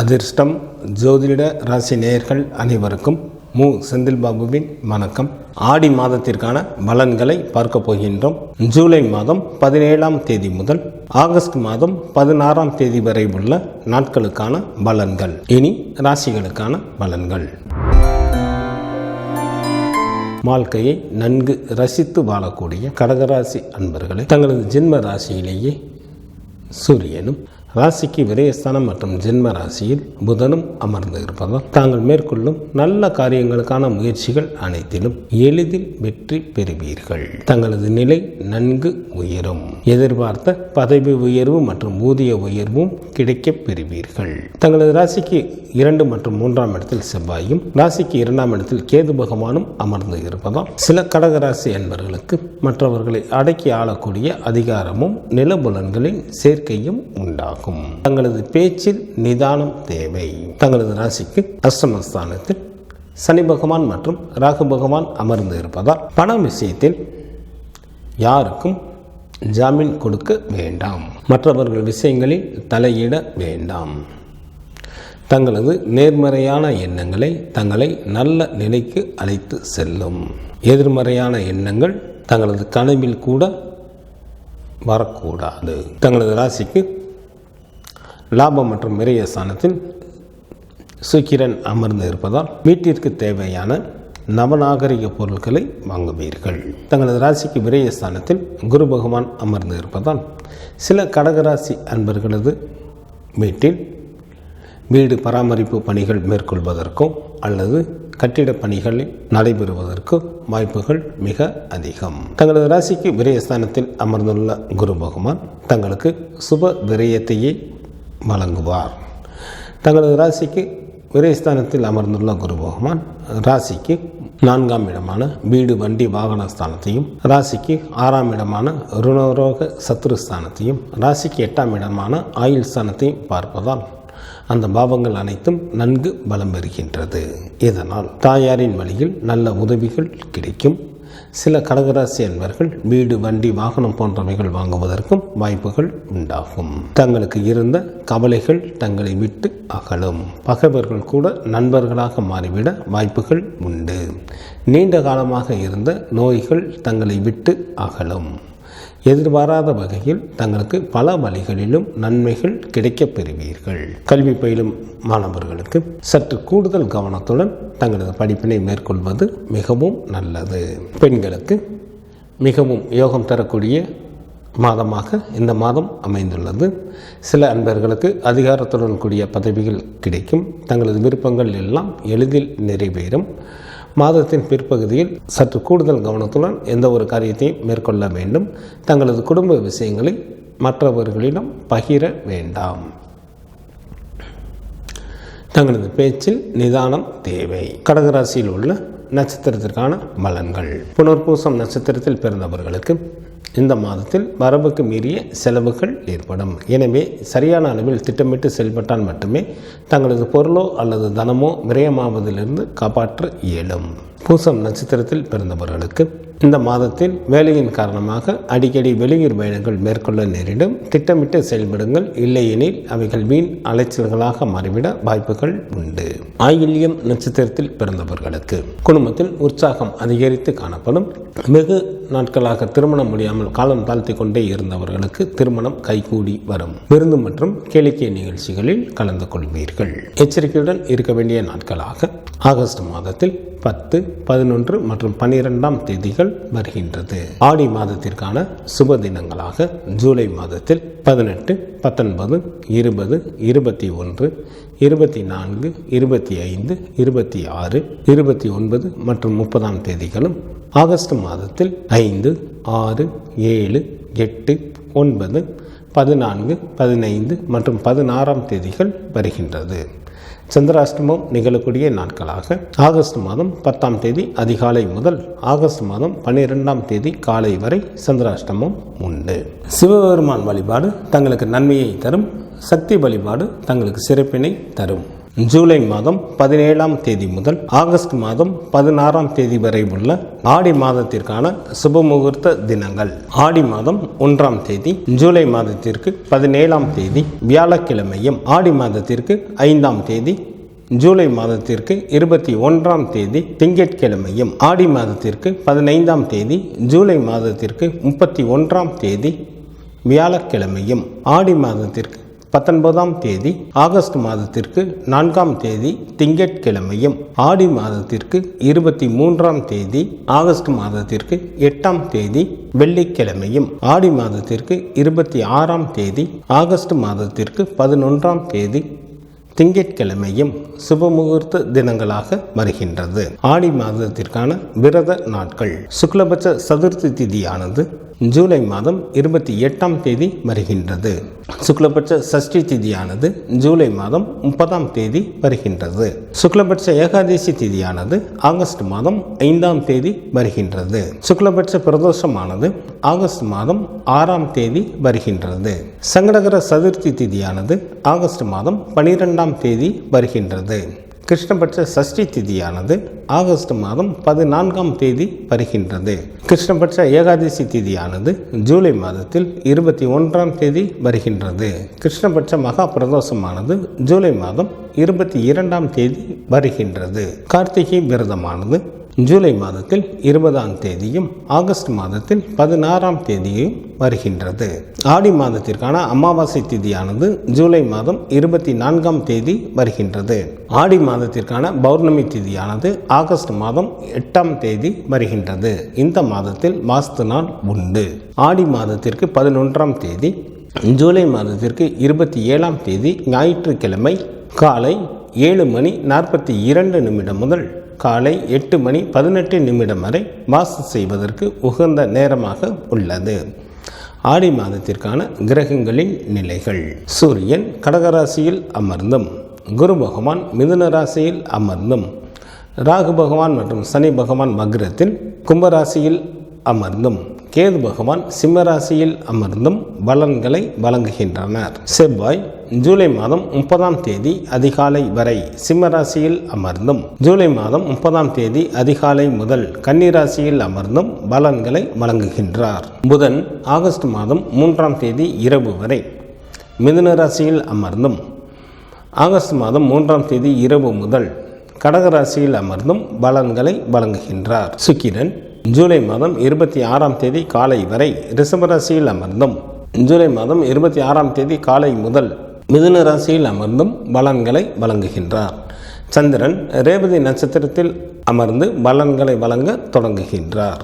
அதிர்ஷ்டம் ஜோதிட ராசி நேயர்கள் அனைவருக்கும் மு. செந்தில் பாபுவின் வணக்கம். ஆடி மாதத்திற்கான பலன்களை பார்க்க போகின்றோம். ஜூலை மாதம் பதினேழாம் தேதி முதல் ஆகஸ்ட் மாதம் பதினாறாம் தேதி வரை உள்ள நாட்களுக்கான பலன்கள். இனி ராசிகளுக்கான பலன்கள். வாழ்க்கையை நன்கு ரசித்து வாழக்கூடிய கடகராசி அன்பர்களை தங்களது ஜென்ம ராசியிலேயே சூரியனும் ராசிக்கு விரயஸ்தானம் மற்றும் ஜென்ம ராசியில் புதனும் அமர்ந்து இருப்பதால் தாங்கள் மேற்கொள்ளும் நல்ல காரியங்களுக்கான முயற்சிகள் அனைத்திலும் எளிதில் வெற்றி பெறுவீர்கள். தங்களது நிலை நன்கு உயரும். எதிர்பார்த்த பதவி உயர்வு மற்றும் ஊதிய உயர்வும் கிடைக்கப் பெறுவீர்கள். தங்களது ராசிக்கு இரண்டு மற்றும் மூன்றாம் இடத்தில் செவ்வாயும் ராசிக்கு இரண்டாம் இடத்தில் கேது பகவானும் அமர்ந்து இருப்பதால் சில கடகராசி என்பவர்களுக்கு மற்றவர்களை அடக்கி ஆளக்கூடிய அதிகாரமும் நிலபுலன்களின் சேர்க்கையும் உண்டாகும். தங்களது பேச்சில் நிதானம் தேவை. தங்களது ராசிக்கு அஷ்டமஸ்தானத்தில் சனி பகவான் மற்றும் ராகு பகவான் அமர்ந்து இருப்பதால் பணம் விஷயத்தில் யாருக்கும் ஜாமீன் கொடுக்க வேண்டாம். மற்றவர்கள் விஷயங்களில் தலையிட வேண்டாம். தங்களது நேர்மறையான எண்ணங்களை தங்களை நல்ல நிலைக்கு அழைத்து செல்லும். எதிர்மறையான எண்ணங்கள் தங்களது கனவில் கூட வரக்கூடாது. தங்களது ராசிக்கு லாபம் மற்றும் விரய ஸ்தானத்தில் சுக்கிரன் அமர்ந்து இருப்பதால் வீட்டிற்கு தேவையான நவநாகரிக பொருட்களை வாங்குவீர்கள். தங்களது ராசிக்கு விரய ஸ்தானத்தில் குரு பகவான் அமர்ந்து இருப்பதால் சில கடகராசி அன்பர்களது வீட்டில் வீடு பராமரிப்பு பணிகள் மேற்கொள்வதற்கும் அல்லது கட்டிட பணிகள் நடைபெறுவதற்கு வாய்ப்புகள் மிக அதிகம். தங்களது ராசிக்கு விரயஸ்தானத்தில் அமர்ந்துள்ள குரு பகவான் தங்களுக்கு சுப விரயத்தையே வழங்குவார். தங்களது ராசிக்கு விரைஸ்தானத்தில் அமர்ந்துள்ள குரு பகவான் ராசிக்கு நான்காம் இடமான வீடு வண்டி வாகன ஸ்தானத்தையும் ராசிக்கு ஆறாம் இடமான ருணரோக சத்ருஸ்தானத்தையும் ராசிக்கு எட்டாம் இடமான ஆயுள் ஸ்தானத்தையும் பார்ப்பதால் அந்த பாவங்கள் அனைத்தும் நன்கு பலம் பெறுகின்றது. இதனால் தாயாரின் வழியில் நல்ல உதவிகள் கிடைக்கும். சில கடகராசி அன்பர்கள் வீடு வண்டி வாகனம் போன்றவைகள் வாங்குவதற்கும் வாய்ப்புகள் உண்டாகும். தங்களுக்கு இருந்த கவலைகள் தங்களை விட்டு அகலும். பகைவர்கள் கூட நண்பர்களாக மாறிவிட வாய்ப்புகள் உண்டு. நீண்ட காலமாக இருந்த நோய்கள் தங்களை விட்டு அகலும். எதிர்பாராத வகையில் தங்களுக்கு பல வழிகளிலும் நன்மைகள் கிடைக்கப் பெறுவீர்கள். கல்வி பயிலும் மாணவர்களுக்கு சற்று கூடுதல் கவனத்துடன் தங்களது படிப்பினை மேற்கொள்வது மிகவும் நல்லது. பெண்களுக்கு மிகவும் யோகம் தரக்கூடிய மாதமாக இந்த மாதம் அமைந்துள்ளது. சில அன்பர்களுக்கு அதிகாரத்துடன் கூடிய பதவிகள் கிடைக்கும். தங்களது விருப்பங்கள் எல்லாம் எளிதில் நிறைவேறும். மாதத்தின் பிற்பகுதியில் சற்று கூடுதல் கவனத்துடன் எந்த ஒரு காரியத்தையும் மேற்கொள்ள வேண்டும். தங்களது குடும்ப விஷயங்களை மற்றவர்களிடம் பகிர வேண்டாம். தங்களது பேச்சில் நிதானம் தேவை. கடகராசியில் உள்ள நட்சத்திரத்திற்கான பலன்கள். புனர்பூசம் நட்சத்திரத்தில் பிறந்தவர்களுக்கு இந்த மாதத்தில் வரவுக்கு மீறிய செலவுகள் ஏற்படும். எனவே சரியான அளவில் திட்டமிட்டு செயல்பட்டால் மட்டுமே தங்களது பொருளோ அல்லது தனமோ விரயமாவதிலிருந்து காப்பாற்ற இயலும். பூசம் நட்சத்திரத்தில் பிறந்தவர்களுக்கு இந்த மாதத்தில் வேலையின் காரணமாக அடிக்கடி வெளியூர் பயணங்கள் மேற்கொள்ள நேரிடும். திட்டமிட்டு செயல்படுங்கள். இல்லையெனில் அவைகள் வீண் அலைச்சல்களாக மாறிவிட வாய்ப்புகள் உண்டு. ஆயில்யம் நட்சத்திரத்தில் பிறந்தவர்களுக்கு குடும்பத்தில் உற்சாகம் அதிகரித்து காணப்படும். வெகு நாட்களாக திருமணம் முடியாமல் காலம் தாழ்த்தி கொண்டே இருந்தவர்களுக்கு திருமணம் கைகூடி வரும். விருந்து மற்றும் கேளிக்கை நிகழ்ச்சிகளில் கலந்து கொள்வீர்கள். எச்சரிக்கையுடன் இருக்க வேண்டிய நாட்களாக ஆகஸ்ட் மாதத்தில் பத்து பதினொன்று மற்றும் பனிரெண்டாம் தேதிகள் வருகின்றது. ஆடி மாதத்திற்கான சுப தினங்களாக ஜூலை மாதத்தில் பதினெட்டு பத்தொன்பது இருபது இருபத்தி ஒன்று இருபத்தி நான்கு இருபத்தி ஐந்து இருபத்தி ஆறு இருபத்தி ஒன்பது மற்றும் முப்பதாம் தேதிகளும் ஆகஸ்ட் மாதத்தில் ஐந்து ஆறு ஏழு எட்டு ஒன்பது பதினான்கு பதினைந்து மற்றும் பதினாறாம் தேதிகள் வருகின்றது. சந்திராஷ்டமம் நிகழக்கூடிய நாட்களாக ஆகஸ்ட் மாதம் பத்தாம் தேதி அதிகாலை முதல் ஆகஸ்ட் மாதம் பன்னிரெண்டாம் தேதி காலை வரை சந்திராஷ்டமம் உண்டு. சிவபெருமான் வழிபாடு தங்களுக்கு நன்மையை தரும் சக்தி வழிபாடு தங்களுக்கு சிறப்பினை தரும். ஜூலை மாதம் பதினேழாம் தேதி முதல் ஆகஸ்ட் மாதம் பதினாறாம் தேதி வரை உள்ள ஆடி மாதத்திற்கான சுபமுகூர்த்த தினங்கள். ஆடி மாதம் ஒன்றாம் தேதி ஜூலை மாதத்திற்கு பதினேழாம் தேதி வியாழக்கிழமையும் ஆடி மாதத்திற்கு ஐந்தாம் தேதி ஜூலை மாதத்திற்கு இருபத்தி ஒன்றாம் தேதி திங்கட்கிழமையும் ஆடி மாதத்திற்கு பதினைந்தாம் தேதி ஜூலை மாதத்திற்கு முப்பத்தி ஒன்றாம் தேதி வியாழக்கிழமையும் ஆடி மாதத்திற்கு பத்தொன்பதாம் தேதி ஆகஸ்ட் மாதத்திற்கு நான்காம் தேதி திங்கட்கிழமையும் ஆடி மாதத்திற்கு இருபத்தி மூன்றாம் தேதி ஆகஸ்ட் மாதத்திற்கு எட்டாம் தேதி வெள்ளிக்கிழமையும் ஆடி மாதத்திற்கு இருபத்தி ஆறாம் தேதி ஆகஸ்ட் மாதத்திற்கு பதினொன்றாம் தேதி திங்கட்கிழமையும் சுபமுகூர்த்த தினங்களாக வருகின்றது. ஆடி மாதத்திற்கான விரத நாட்கள். சுக்லபட்ச சதுர்த்தி திதியானது ஜூலை மாதம் இருபத்தி எட்டாம் தேதி வருகின்றது. சுக்லபட்ச சஷ்டி திதியானது ஜூலை மாதம் முப்பதாம் தேதி வருகின்றது. சுக்லபட்ச ஏகாதசி திதியானது ஆகஸ்ட் மாதம் ஐந்தாம் தேதி வருகின்றது. சுக்லபட்ச பிரதோஷமானது ஆகஸ்ட் மாதம் ஆறாம் தேதி வருகின்றது. சங்கடகர சதுர்த்தி திதியானது ஆகஸ்ட் மாதம் பனிரெண்டாம் தேதி வருகின்றது. கிருஷ்ணபட்ச சஷ்டி திதியானது ஆகஸ்ட் மாதம் பதினான்காம் தேதி வருகின்றது. கிருஷ்ணபட்ச ஏகாதசி திதியானது ஜூலை மாதத்தில் இருபத்தி ஒன்றாம் தேதி வருகின்றது. கிருஷ்ணபட்ச மகா பிரதோஷமானது ஜூலை மாதம் இருபத்தி இரண்டாம் தேதி வருகின்றது. கார்த்திகை விரதமானது ஜூலை மாதத்தில் இருபதாம் தேதியும் ஆகஸ்ட் மாதத்தில் பதினாறாம் தேதியும் வருகின்றது. ஆடி மாதத்திற்கான அமாவாசை திதியானது ஜூலை மாதம் இருபத்தி நான்காம் தேதி வருகின்றது. ஆடி மாதத்திற்கான பௌர்ணமி திதியானது ஆகஸ்ட் மாதம் எட்டாம் தேதி வருகின்றது. இந்த மாதத்தில் வாஸ்து நாள் உண்டு. ஆடி மாதத்திற்கு பதினொன்றாம் தேதி ஜூலை மாதத்திற்கு இருபத்தி ஏழாம் தேதி ஞாயிற்றுக்கிழமை காலை ஏழு மணி நாற்பத்தி இரண்டு நிமிடம் முதல் காலை எட்டு மணி பதினெட்டு நிமிடம் வரை வாசம் செய்வதற்கு உகந்த நேரமாக உள்ளது. ஆடி மாதத்திற்கான கிரகங்களின் நிலைகள். சூரியன் கடகராசியில் அமர்ந்தும் குரு பகவான் மிதுன ராசியில் அமர்ந்தும் ராகு பகவான் மற்றும் சனி பகவான் மக்ரத்தில் கும்பராசியில் அமர்ந்தும் கேது பகவான் சிம்மராசியில் அமர்ந்தும் பலன்களை வழங்குகின்றனர். செவ்வாய் ஜூலை மாதம் முப்பதாம் தேதி அதிகாலை வரை சிம்மராசியில் அமர்ந்தும் ஜூலை மாதம் முப்பதாம் தேதி அதிகாலை முதல் கன்னிராசியில் அமர்ந்தும் பலன்களை வழங்குகின்றார். புதன் ஆகஸ்ட் மாதம் மூன்றாம் தேதி இரவு வரை மிதுன ராசியில் அமர்ந்தும் ஆகஸ்ட் மாதம் மூன்றாம் தேதி இரவு முதல் கடகராசியில் அமர்ந்தும் பலன்களை வழங்குகின்றார். சுக்கிரன் ஜூலை மாதம் இருபத்தி ஆறாம் தேதி காலை வரை ரிஷபராசியில் அமர்ந்தும் ஜூலை மாதம் இருபத்தி ஆறாம் தேதி காலை முதல் மிதுன ராசியில் அமர்ந்தும் பலன்களை வழங்குகின்றார். சந்திரன் ரேவதி நட்சத்திரத்தில் அமர்ந்து பலன்களை வழங்க தொடங்குகின்றார்.